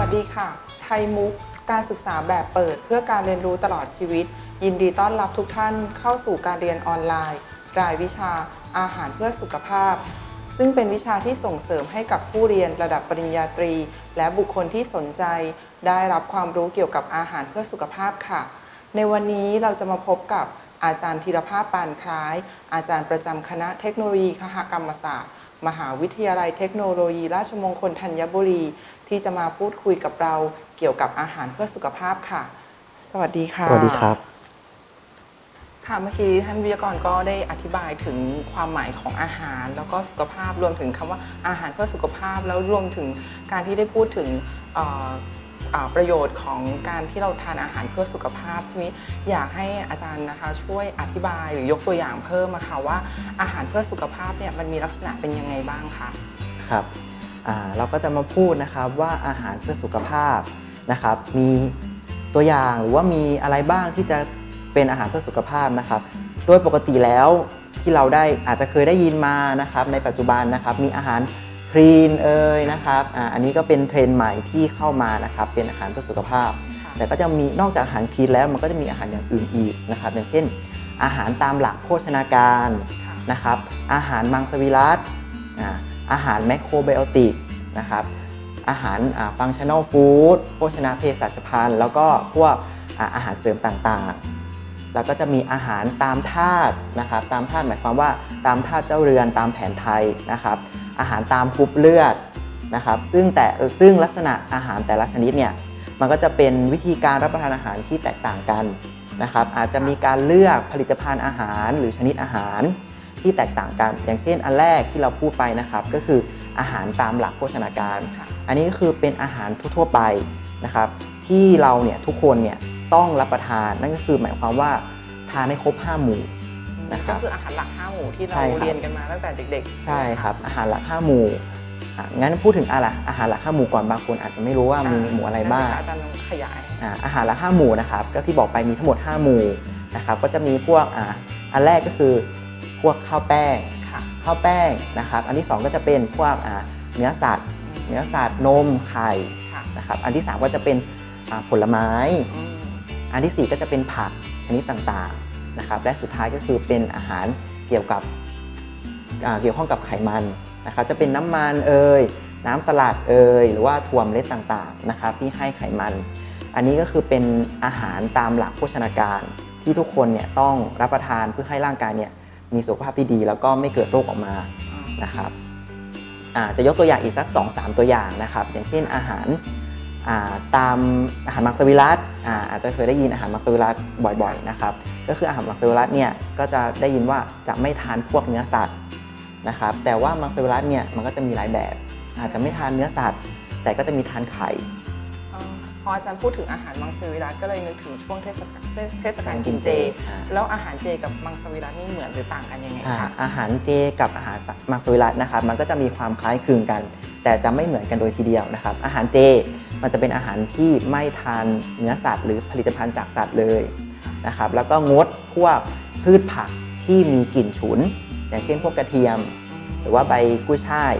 วัสดีค่ะ ไทยมุก การศึกษาแบบเปิดเพื่อการเรียนรู้ตลอดชีวิต ยินดีต้อนรับทุกท่านเข้าสู่การเรียนออนไลน์ รายวิชาอาหารเพื่อสุขภาพ ซึ่งเป็นวิชาที่ส่งเสริมให้กับผู้เรียนระดับปริญญาตรี และบุคคลที่สนใจ ได้รับความรู้เกี่ยวกับอาหารเพื่อสุขภาพค่ะ ในวันนี้เราจะมาพบกับอาจารย์ธีรภาพปานคล้าย อาจารย์ประจำคณะเทคโนโลยีคหกรรมศาสตร์ มหาวิทยาลัยเทคโนโลยี ราชมงคลธัญบุรี ที่จะมาพูดคุยกับเราเกี่ยวกับอาหารเพื่อสุขภาพค่ะ สวัสดีค่ะ สวัสดีครับ ค่ะเมื่อกี้ท่านวิทยากรก็ได้อธิบายถึงความหมายของอาหาร แล้วก็สุขภาพรวมถึงคำว่าอาหารเพื่อสุขภาพ แล้วรวมถึงการที่ได้พูดถึงเอ่อเอ่อ ประโยชน์ของการที่เราทานอาหารเพื่อสุขภาพทีนี้อยากให้อาจารย์นะคะช่วยอธิบายหรือยกตัวอย่างเพิ่มมาค่ะว่าอาหารเพื่อสุขภาพเนี่ยมันมีลักษณะเป็นยังไงบ้างคะครับเราก็จะมาพูดนะครับว่าอาหารเพื่อสุขภาพนะครับ มีตัวอย่างหรือว่ามีอะไรบ้างที่จะเป็นอาหารเพื่อสุขภาพนะครับ โดยปกติแล้วที่เราได้อาจจะเคยได้ยินมานะครับ ในปัจจุบันนะครับมีอาหาร คลีนเอ่ยนะครับอาอันนี้ก็เป็นเทรนด์ใหม่ที่เข้ามานะครับเป็นอาหารเพื่อสุขภาพค่ะแต่ก็จะมีนอกจากอาหารคลีนแล้วมันก็จะมีอาหารอย่างอื่นอีกนะครับอย่างเช่น อาหารตามหลักโภชนาการค่ะนะครับอาหารมังสวิรัตอ่าอาหารแมคโครไบโอติกนะครับอาหารฟังชั่น a ลฟู้ดโภชนาเภสัชพันธ์แล้วก็พวกอ่าอาหารเสริมต่างๆ แล้วก็จะมีอาหารตามธาตุนะครับตามธาตุหมายความว่าตามธาตุเจ้าเรือนตามแผนไทยนะครับ อาหารตามกรุ๊ปเลือดนะครับซึ่งแต่ซึ่งลักษณะอาหารแต่ละชนิดเนี่ยมันก็จะเป็นวิธีการรับประทานอาหารที่แตกต่างกันนะครับอาจจะมีการเลือกผลิตภัณฑ์อาหารหรือชนิดอาหารที่แตกต่างกัน อย่างเช่นอันแรกที่เราพูดไปนะครับ ก็คืออาหารตามหลักโภชนาการ อันนี้ก็คือเป็นอาหารทั่วๆไปนะครับ ที่เราเนี่ยทุกคนเนี่ยต้องรับประทานนั่นก็คือหมายความว่าทานให้ครบ 5 หมู่ นะครับก็คืออาหารหลักห้าหมู่ที่เราใช่ครับ เรียนกันมาตั้งแต่เด็กๆ ใช่ไหมะครับ อาหารหลัก5หมู่อะงั้นพูดถึงอะไรอาหารหลัก5หมู่ก่อนบางคนอาจจะไม่รู้ว่ามีหมู่อะไรบ้าง อาจารย์ลองขยาย อ่าอาหารหลัก5หมู่นะครับก็ที่บอกไปมีทั้งหมด 5 หมู่นะครับก็จะมีพวกอ่าอันแรกก็คือพวกข้าวแป้งค่ะข้าวแป้งนะครับอันที่ 2 ก็จะเป็นพวกอ่าเนื้อสัตว์ เนื้อสัตว์นมไข่ค่ะนะครับอันที่ 3 ก็จะเป็นอ่าผลไม้ อืมอันทีสี่4 ก็จะเป็นผักชนิดต่างๆ นะครับและสุดท้ายก็คือเป็นอาหารเกี่ยวกับเกี่ยวข้องกับไขมันนะครับจะเป็นน้ำมันเอ่ยน้ำสลัดเอ่ยหรือว่าถั่วเมล็ดต่างๆนะครับที่ให้ไขมัน อันนี้ก็คือเป็นอาหารตามหลักโภชนาการที่ทุกคนเนี่ยต้องรับประทานเพื่อให้ร่างกายเนี่ยมีสุขภาพที่ดี แล้วก็ไม่เกิดโรคออกมานะครับจะยกตัวอย่างอีกสัก 2-3 ตัวอย่างนะครับ อย่างเช่นอาหาร ตามอาหารมังสวิรัตอ่าอาจจะเคยได้ยินอาหารมังสวิรัตบ่อยๆนะครับก็คืออาหารมังสวิรัตเนี่ยก็จะได้ยินว่าจะไม่ทานพวกเนื้อสัตว์นะครับแต่ว่ามังสวิรัตเนี่ยมันก็จะมีหลายแบบ อาจจะไม่ทานเนื้อสัตว์ แต่ก็จะมีทานไข่เอ่อพออาจารย์พูดถึงอาหารมังสวิรัตก็เลยนึกถึงช่วงเทศกาลเทศกาลกินเจอ่าแล้วอาหารเจกับมังสวิรัตนี่เหมือนหรือต่างกันยังไงอ่าคะอาหารเจกับอาหารมังสวิรัตนะครับมันก็จะมีความคล้ายคลึงกัน แต่จะไม่เหมือนกันโดยทีเดียวนะครับ อาหารเจ มันจะเป็นอาหารที่ไม่ทานเนื้อสัตว์ หรือผลิตภัณฑ์จากสัตว์เลยนะครับแล้วก็งดพวกพืชผักที่มีกลิ่นฉุน อย่างเช่นพวกกระเทียม หรือว่าใบกุ้ยช่าย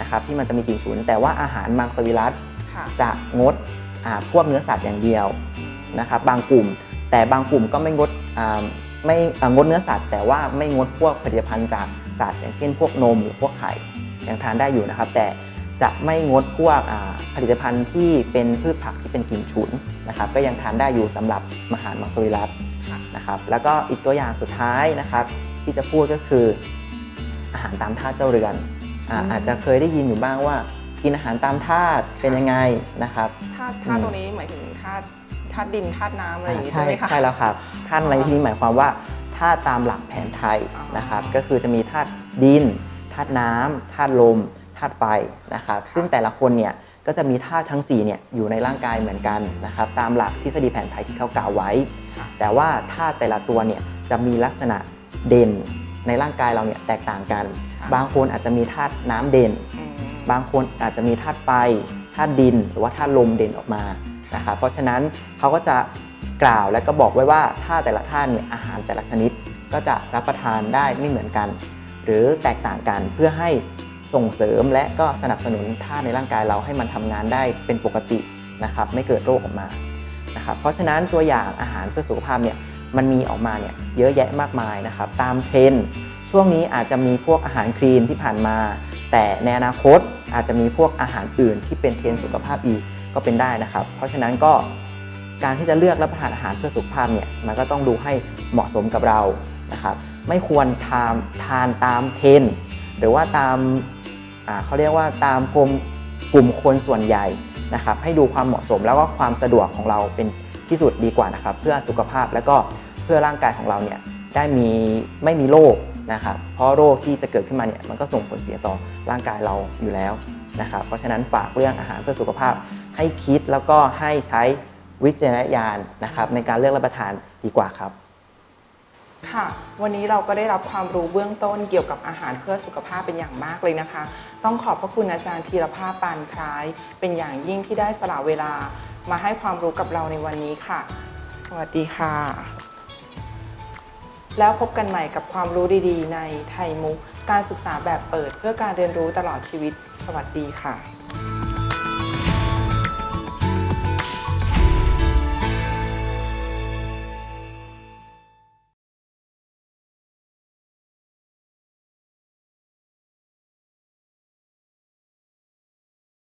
นะครับที่มันจะมีกลิ่นฉุน แต่ว่าอาหารมังสวิรัตค่ะจะงดอ่าพวกเนื้อสัตว์อย่างเดียวนะครับบางกลุ่ม แต่บางกลุ่มก็ไม่งดอ่าไม่อ่างดเนื้อสัตว์ แต่ว่าไม่งดพวกผลิตภัณฑ์จากสัตว์ อย่างเช่น พวกนมหรือพวกไข่ยังทานได้อยู่นะครับ แต่ จะไม่งดพวกอ่าผลิตภัณฑ์ที่เป็นพืชผักที่เป็นกลิ่นฉุนนะครับ ก็ยังทานได้อยู่สำหรับมหารมังสวิรัตค่ะนะครับ แล้วก็อีกตัวอย่างสุดท้ายนะครับ ที่จะพูดก็คืออาหารตามธาตุเจ้าเรือนอาอาจจะเคยได้ยินอยู่บ้างว่า กินอาหารตามธาตุเป็นยังไงนะครับธาตุธาตุอืมตัวนี้หมายถึงธาตุธาตุดินธาตุน้ำอะไรอย่างนี้ใช่ใช่ไหมคะใช่แล้วครับธาตุในที่นี้หมายความว่าธาตุตามหลักแผนไทยอ๋อนะครับ ก็คือจะมีธาตุดินธาตุน้ำธาตุลม ธาตุไฟนะครับ ซึ่งแต่ละคนเนี่ยก็จะมีธาตุทั้ง4เนี่ยอยู่ในร่างกายเหมือนกันนะครับ ตามหลักทฤษฎีแผนไทยที่เขากล่าวไว้ค่ะแต่ว่าธาตุแต่ละตัวเนี่ยจะมีลักษณะเด่นในร่างกายเราเนี่ยแตกต่างกันค่ะบางคนอาจจะมีธาตุน้ำเด่นอืมบางคนอาจจะมีธาตุไฟธาตุดิน หรือว่าธาตุลมเด่นออกมานะครับเพราะฉะนั้นเขาก็จะกล่าวและก็บอกไว้ว่าธาตุแต่ละธาตุเนี่ยอาหารแต่ละชนิดก็จะรับประทานได้ไม่เหมือนกัน หรือแตกต่างกันเพื่อให้ ส่งเสริมและก็สนับสนุนธาตุในร่างกายเราให้มันทำงานได้เป็นปกตินะครับไม่เกิดโรคออกมานะครับเพราะฉะนั้นตัวอย่างอาหารเพื่อสุขภาพเนี่ยมันมีออกมาเนี่ยเยอะแยะมากมายนะครับตามเทรนด์ช่วงนี้อาจจะมีพวกอาหารคลีนที่ผ่านมา แต่ในอนาคตอาจจะมีพวกอาหารอื่นที่เป็นเทรนด์สุขภาพอีกก็เป็นได้นะครับ เพราะฉะนั้นก็การที่จะเลือกรับประทานอาหารเพื่อสุขภาพเนี่ยมันก็ต้องดูให้เหมาะสมกับเรานะครับไม่ควรทานทานตามเทรนหรือว่าตาม เขาเรียกว่าตามกลุ่มกลุ่มคนส่วนใหญ่นะครับให้ดูความเหมาะสมแล้วก็ความสะดวกของเราเป็นที่สุดดีกว่านะครับ เพื่อสุขภาพแล้วก็เพื่อร่างกายของเราเนี่ยได้มีไม่มีโรคนะครับเพราะโรคที่จะเกิดขึ้นมาเนี่ยมันก็ส่งผลเสียต่อร่างกายเราอยู่แล้วนะครับเพราะฉะนั้นฝากเรื่องอาหารเพื่อสุขภาพให้คิดแล้วก็ให้ใช้วิจารณญาณนะครับในการเลือกรับประทานดีกว่าครับ ค่ะ วันนี้เราก็ได้รับความรู้เบื้องต้นเกี่ยวกับอาหารเพื่อสุขภาพเป็นอย่างมากเลยนะคะ ต้องขอบพระคุณอาจารย์ธีรภาพปานคล้าย เป็นอย่างยิ่งที่ได้สละเวลามาให้ความรู้กับเราในวันนี้ค่ะ สวัสดีค่ะ แล้วพบกันใหม่กับความรู้ดีๆ ในไทยมุก การศึกษาแบบเปิดเพื่อการเรียนรู้ตลอดชีวิต สวัสดีค่ะ